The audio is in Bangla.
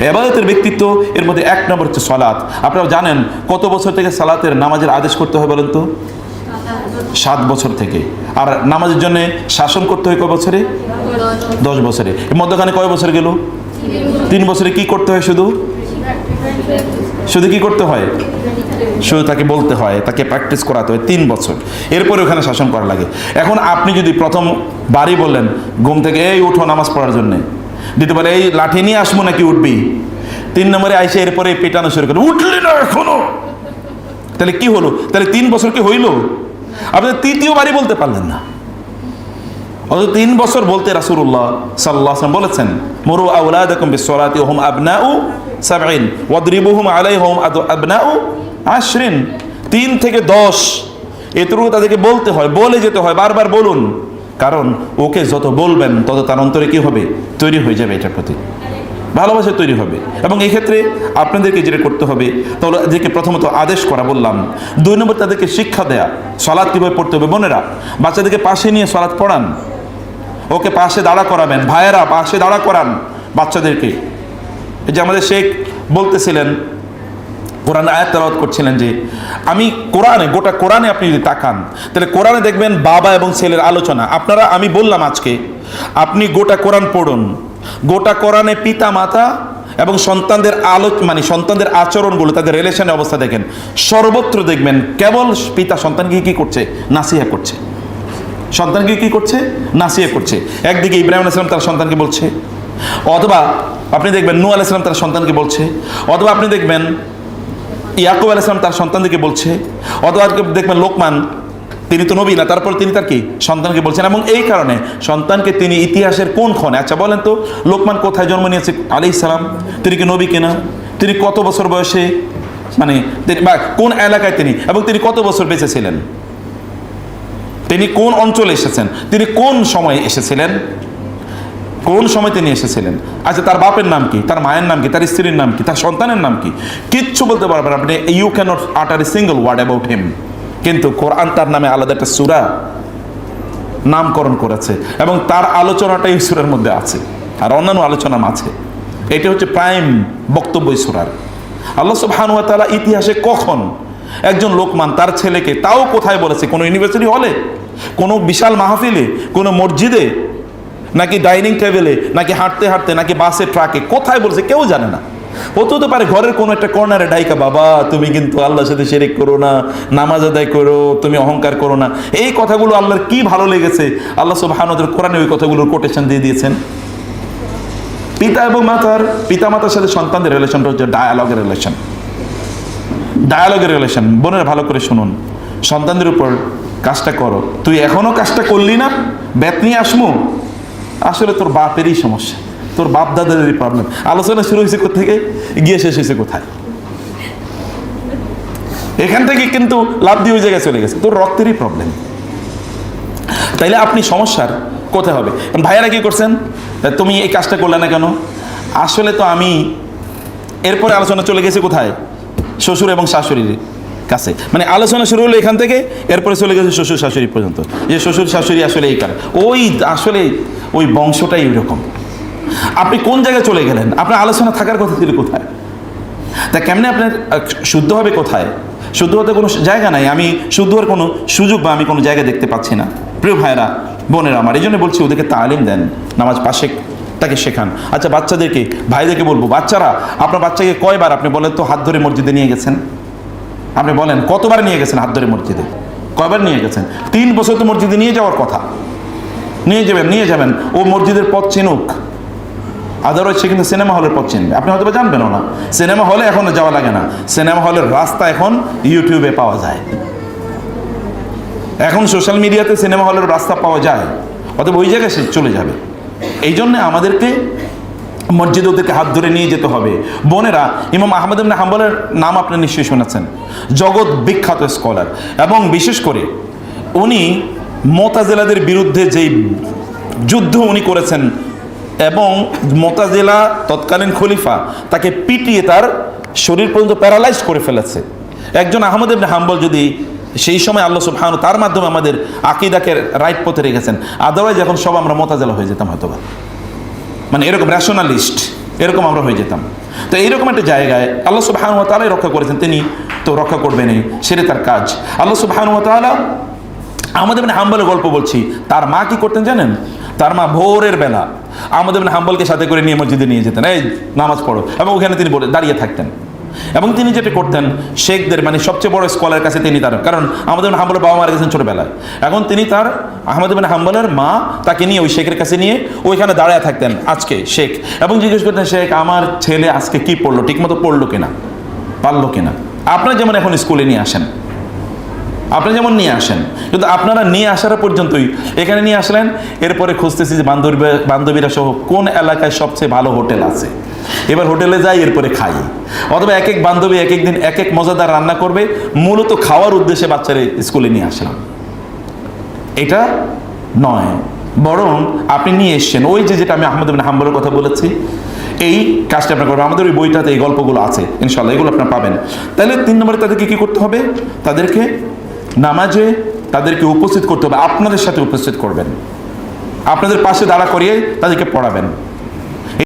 এবাদতের ব্যক্তিত্ব, এর মধ্যে এক নম্বর হচ্ছে সলাৎ আপনারা জানেন কত বছর থেকে সালাতের নামাজের আদেশ করতে হয় বলেন তো? সাত বছর থেকে। আর নামাজের জন্য শাসন করতে হয় কয় বছরে? দশ বছরে। এর মধ্যখানে কয় বছর গেল? তিন বছরে কি করতে হয় শুধু? শুধু কি করতে হয়? শুধু তাকে বলতে হয়, তাকে প্র্যাকটিস করাতে হয় তিন বছর। এরপরে ওখানে শাসন করা লাগে। এখন আপনি যদি প্রথম বাড়ি বললেন, ঘুম থেকে, এই, উঠো নামাজ পড়ার জন্য। দ্বিতীয়বার এই লাঠি নিয়ে আসব নাকি উঠবি? তিন নম্বরে আইসে এরপরে পেটানো শুরু করে, উঠলি না এখনও? তাহলে কি হলো? তাহলে তিন বছর কি হইল? আপনি তৃতীয় বাড়ি বলতে পারলেন না। অত তিন বছর বলতে আলাইহি ওয়াসাল্লাম বলেছেন, মুরু আওলাদাকুম বিসসালাতি ওয়া হুম আবনাউ সাবঈন, ওয়াদরিবুহুম আলাইহিম আবনাউ আশরিন। তিন থেকে দশ, এতটুকু তাদেরকে বলতে হয়, বলে যেতে হয়, বারবার বলুন। কারণ ওকে যত বলবেন, তত তার অন্তরে কি হবে? তৈরি হয়ে যাবে এটার প্রতি। ভালোবাসা তৈরি হবে। এবং এই ক্ষেত্রে আপনাদেরকে যেটা করতে হবে, তাহলে এদেরকে প্রথমত আদেশ করা বললাম, দুই নম্বর তাদেরকে শিক্ষা দেয়া সলাদ কীভাবে পড়তে হবে বোনেরা বাচ্চাদেরকে পাশে নিয়ে সলাদ পড়ান। ওকে পাশে দাঁড়া করাবেন। ভাইয়েরা, পাশে দাঁড়া করান বাচ্চাদেরকে। যে আমাদের শেখ বলতেছিলেন কোরআন আয়াত তেলাওয়াত করছিলেন যে, আমি কোরআনে, গোটা কোরআনে আপনি যদি তাকান, তাহলে কোরআনে দেখবেন বাবা এবং ছেলের আলোচনা। আপনারা, আমি বললাম আজকে, আপনি গোটা কোরআন পড়ুন। গোটা কোরআনে পিতা, মাতা এবং সন্তানদের আলো মানে সন্তানদের আচরণগুলো, তাদের রিলেশনের অবস্থা দেখেন। সর্বত্র দেখবেন কেবল পিতা সন্তানকে কী করছে? নাসিহা করছে। সন্তানকে কী করছে? নাসিয়া করছে। একদিকে ইব্রাহিম আলাইসালাম তার সন্তানকে বলছে, অথবা আপনি দেখবেন নু আলাইসালাম তার সন্তানকে বলছে, অথবা আপনি দেখবেন ইয়াকুব আলাইসালাম তার সন্তানকে বলছে, অথবা দেখবেন লোকমান, তিনি তো নবী না, তারপর তিনি তার কি? সন্তানকে বলছেন। এবং এই কারণে সন্তানকে তিনি ইতিহাসের কোন ক্ষণে আচ্ছা বলেন তো, লোকমান কোথায় জন্ম নিয়েছে আলি ইসলাম তিনি কি নবী কিনা? তিনি কত বছর বয়সে? মানে বা কোন এলাকায় তিনি? এবং তিনি কত বছর বেঁচে ছিলেন? তিনি কোন অঞ্চলে এসেছেন? তিনি কোন সময়ে এসেছিলেন? কোন সময় তিনি এসেছিলেন? আচ্ছা তার বাপের নাম কি? তার মায়ের নাম কি? তার স্ত্রীর নাম কি? তার সন্তানের নাম কি? কিচ্ছু বলতে পারবেন আপনি। You can't utter single word about him কিন্তু কোরআন তার নামে আলাদা একটা সুরা নামকরণ করেছে এবং তার আলোচনাটা এই সুরের মধ্যে আছে। আর অন্যান্য আলোচনা আছে। এটা হচ্ছে প্রাইম বক্তব্য সুরার। আল্লাহ সুবহানুয়া তাআলা ইতিহাসে কখন একজন লোকমান তার ছেলেকে তাও কোথায় বলেছে? কোনো ইউনিভার্সিটি হলে কোনো বিশাল মাহফিলে? কোনো মসজিদে? নাকি ডাইনিং টেবিলে, নাকি হাঁটতে হাঁটতে, নাকি বাসে, ট্রাকে, কোথায় বলছে কেউ জানে না। হতে হতে পারে ঘরের কোনো একটা কর্নারে ডাইকা, বাবা, তুমি কিন্তু আল্লাহর সাথে শেরিক করো না, নামাজ আদায় করো, তুমি অহংকার করো না। এই কথাগুলো আল্লাহর কি ভালো লেগেছে? আল্লাহ সুবহানাহু কোরআনে ওই কথাগুলোর কোটেশন দিয়ে দিয়েছেন। পিতা এবং মাতার পিতা মাতার সাথে সন্তানদের রিলেশনটা হচ্ছে ডায়ালগের রিলেশন ডায়ালগের রিলেশন বোনের ভালো করে শুনুন। সন্তানদের উপর কাজটা করো। তুই এখনও কাজটা করলি না? ব্যাত নিয়ে আসমু? আসলে তোর বাপেরই সমস্যা। তোর বাপ দাদাদেরই প্রবলেম আলোচনা শুরু হয়েছে থেকে গিয়ে শেষ হয়েছে কোথায়? এখান থেকে কিন্তু লাভ দিয়ে ওই জায়গায় চলে গেছে। তোর রক্তেরই প্রবলেম তাইলে আপনি সমস্যার কোথায় হবে? ভাইয়ারা কি করছেন? তুমি এই কাজটা করলে না কেন? আসলে তো আমি এরপরে আলোচনা চলে গেছে কোথায়? শ্বশুর এবং শাশুড়ির। কাছে। মানে আলোচনা শুরু হলো এখান থেকে, এরপরে চলে গেছে শ্বশুর শাশুড়ি পর্যন্ত। যে শ্বশুর শাশুড়ি আসলে এই কারণ। ওই আসলে ওই বংশটাই ওইরকম। আপনি কোন জায়গায় চলে গেলেন? আপনার আলোচনা থাকার কথা ছিল কোথায়? তা কেমনে আপনার শুদ্ধ হবে কোথায়? শুদ্ধ হতে কোনো জায়গা নাই। আমি শুদ্ধ হওয়ার কোনো সুযোগ বা আমি কোনো জায়গা দেখতে পাচ্ছি না। প্রিয় ভাইরা বোনেরা আমার, এই জন্য বলছি, ওদেরকে তালিম দেন, নামাজ পাশে তাকে শেখান। আচ্ছা বাচ্চাদেরকে, ভাইদেরকে বলব, বাচ্চারা, আপনার বাচ্চাকে কয়বার আপনি বলেন তো, হাত ধরে মসজিদে নিয়ে গেছেন? আপনি বলেন, কতবার নিয়ে গেছেন হাত ধরে মসজিদে? কয়বার নিয়ে গেছেন? তিন বছর তো মসজিদে নিয়ে যাওয়ার কথা। নিয়ে যাবেন নিয়ে যাবেন। ও মসজিদের পথ চিনুক। আদারওয়াইজ সে কিন্তু সিনেমা হলের পথ চিনবে। আপনি হয়তো জানবেনও না। সিনেমা হলে এখন যাওয়া লাগে না। সিনেমা হলের রাস্তা এখন ইউটিউবে পাওয়া যায়। এখন সোশ্যাল মিডিয়াতে সিনেমা হলের রাস্তা পাওয়া যায়। অতএব ওই জায়গায় সে চলে যাবে। এই জন্যে আমাদেরকে মসজিদে ওদেরকে হাত ধরে নিয়ে যেতে হবে। বোনেরা, ইমাম আহমদ ইবনে হাম্বলের নাম আপনি নিশ্চয়ই শুনেছেন। জগৎ বিখ্যাত স্কলার এবং বিশেষ করে উনি মোতাজেলাদের বিরুদ্ধে যেই যুদ্ধ উনি করেছেন এবং মোতাজেলা তৎকালীন খলিফা তাকে পিটিয়ে তার শরীর পর্যন্ত প্যারালাইজ করে ফেলেছে। একজন আহমদ ইবনে হাম্বল যদি সেই সময় আল্লাহ সুবহান তার মাধ্যমে আমাদের আকিদাকে রাইট পথে রেখেছেন আদারওয়াইজ এখন সব আমরা মোতাজেলা হয়ে যেতাম হয়তো বা। মানে এরকম রেশনালিস্ট এরকম আমরা হয়ে যেতাম। তো এইরকম একটা জায়গায় আল্লাহ সুবাহান তালাই রক্ষা করেছেন। তিনি তো রক্ষা করবেনই সেটা তার কাজ। আল্লাহ সুবাহান তালা আমাদের মানে হাম্বলের গল্প বলছি, তার মা কি করতেন জানেন? তার মা ভোরের বেলা আমাদের মানে হাম্বলকে সাথে করে নিয়ে মসজিদে নিয়ে যেতেন। এই নামাজ পড়ো। এবং ওখানে তিনি বলে দাঁড়িয়ে থাকতেন। এবং তিনি যেটা করতেন, শেখদের মানে সবচেয়ে বড় স্কলার কাছে তিনি তার, কারণ আমাদের হাম্বলের বাবা মারা গেছেন ছোটবেলায়। এখন তিনি তার, আহমদ বিন হাম্বলের মা তাকে নিয়ে ওই শেখের কাছে নিয়ে ওইখানে দাঁড়ায় থাকতেন, আজকে শেখ। এবং জিজ্ঞেস করতেন, শেখ, আমার ছেলে আজকে কি পড়ল? ঠিকমতো পড়ল কিনা? পারল কিনা? আপনারা যেমন এখন স্কুলে নিয়ে আসেন আপনি যেমন নিয়ে আসেন, কিন্তু আপনারা নিয়ে আসার পর্যন্তই এখানে নিয়ে আসলেন, এরপরে খুঁজতেছি যে বান্ধবী, বান্ধবীরা সহ কোন এলাকায় সবচেয়ে ভালো হোটেল আছে। এবার হোটেলে যাই, এরপরে খাই। অথবা এক এক বান্ধবী এক এক দিন এক এক মজাদার রান্না করবে, মূলত খাওয়ার উদ্দেশ্যে বাচ্চারা স্কুলে নিয়ে আসলাম। এটা নয়, বরং আপনি নিয়ে এসছেন। ওই যে যেটা আমি আহমদ বিন হাম্বলের কথা বলেছি, এই কাজটা আপনার করবেন। আমাদের ওই বইটাতে এই গল্পগুলো আছে ইনশাল্লাহ এগুলো আপনার পাবেন। তাহলে তিন নম্বরে তাদেরকে কী করতে হবে? তাদেরকে নামাজে তাদেরকে উপস্থিত করতে হবে। আপনাদের সাথে উপস্থিত করবেন। আপনাদের পাশে দাঁড়া করিয়ে তাদেরকে পড়াবেন।